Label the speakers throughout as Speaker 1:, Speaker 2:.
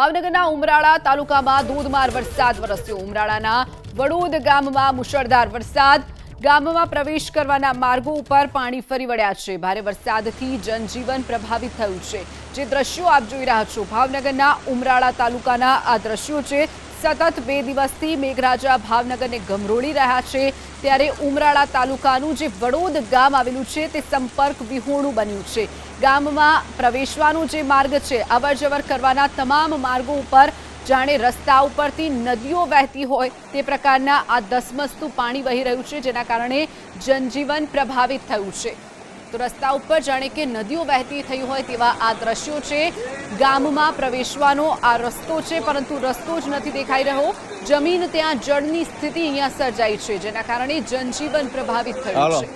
Speaker 1: ભાવનગરના ઉમરાળા તાલુકામાં ધોધમાર વરસાદ વરસ્યો. ઉમરાળાના વડોદ ગામમાં મુશળધાર વરસાદ. ગામમાં પ્રવેશ કરવાના માર્ગો ઉપર પાણી ફરી વળ્યા છે. ભારે વરસાદથી જનજીવન પ્રભાવિત થયું છે. જે દ્રશ્યો આપ જોઈ રહ્યા છો. ભાવનગરના ઉમરાળા તાલુકાના આ દ્રશ્યો છે. સતત બે દિવસથી મેઘરાજા ભાવનગરને ગમરોળી રહ્યા છે. ત્યારે ઉમરાળા તાલુકાનું જે વડોદ ગામ આવેલું છે તે સંપર્ક વિહોણું બન્યું છે. ગામમાં પ્રવેશવાનો જે માર્ગ છે, અવરજવર કરવાના તમામ માર્ગો ઉપર જાણે રસ્તા ઉપરથી નદીઓ વહેતી હોય તે પ્રકારના આ ધસમસતું પાણી વહી રહ્યું છે, જેના કારણે જનજીવન પ્રભાવિત થયું છે. તો રસ્તા ઉપર જાણે કે નદીઓ વહેતી થઈ હોય તેવા આ દ્રશ્યો છે. ગામમાં પ્રવેશવાનો આ રસ્તો છે પરંતુ રસ્તો જ નથી દેખાઈ રહ્યો. જમીન ત્યાં જળની સ્થિતિ અહીંયા સર્જાઈ છે જેના કારણે જનજીવન પ્રભાવિત થયું. છે.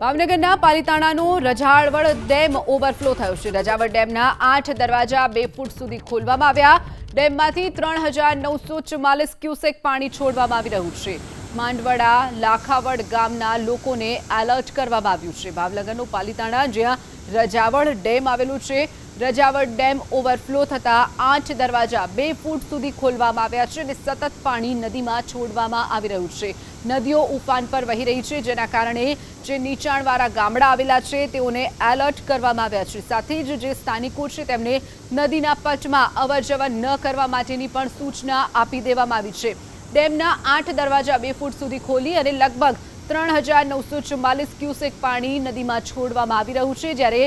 Speaker 1: ભાવનગરના પાલિતાણાનો રજાળવડ ડેમ ઓવરફ્લો થયો છે. રજાવડ ડેમના આઠ દરવાજા બે ફૂટ સુધી ખોલવામાં આવ્યા. ડેમમાંથી ત્રણ હજાર નવસો ચુમ્માલીસ ક્યુસેક પાણી છોડવામાં આવી રહ્યું છે. માંડવડા, લાખાવડ ગામના લોકોને એલર્ટ કરવામાં આવ્યું છે. ભાવનગરનું પાલિતાણા, જ્યાં રજાવળ ડેમ આવેલું છે. રજાવળ ડેમ ઓવરફ્લો થતા આઠ દરવાજા બે ફૂટ સુધી ખોલવામાં આવ્યા છે અને સતત પાણી નદીમાં છોડવામાં આવી રહ્યું છે. નદીઓ ઉફાન પર વહી રહી છે, જેના કારણે જે નીચાણવાળા ગામડા આવેલા છે, તેઓને એલર્ટ કરવામાં આવ્યા છે. સાથે જ જે સ્થાનિકો છે, તેમને નદીના પટમાં અવરજવર ન કરવા માટેની પણ સૂચના આપી દેવામાં આવી છે. ડેમના આઠ દરવાજા બે ફૂટ સુધી ખોલી અને લગભગ ત્રણ હજાર નવસો ચુમ્માલીસ ક્યુસેક પાણી નદીમાં છોડવામાં આવી રહ્યું છે, જ્યારે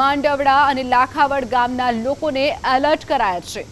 Speaker 1: માંડવડા અને લાખાવડ ગામના લોકોને એલર્ટ કરાયા છે.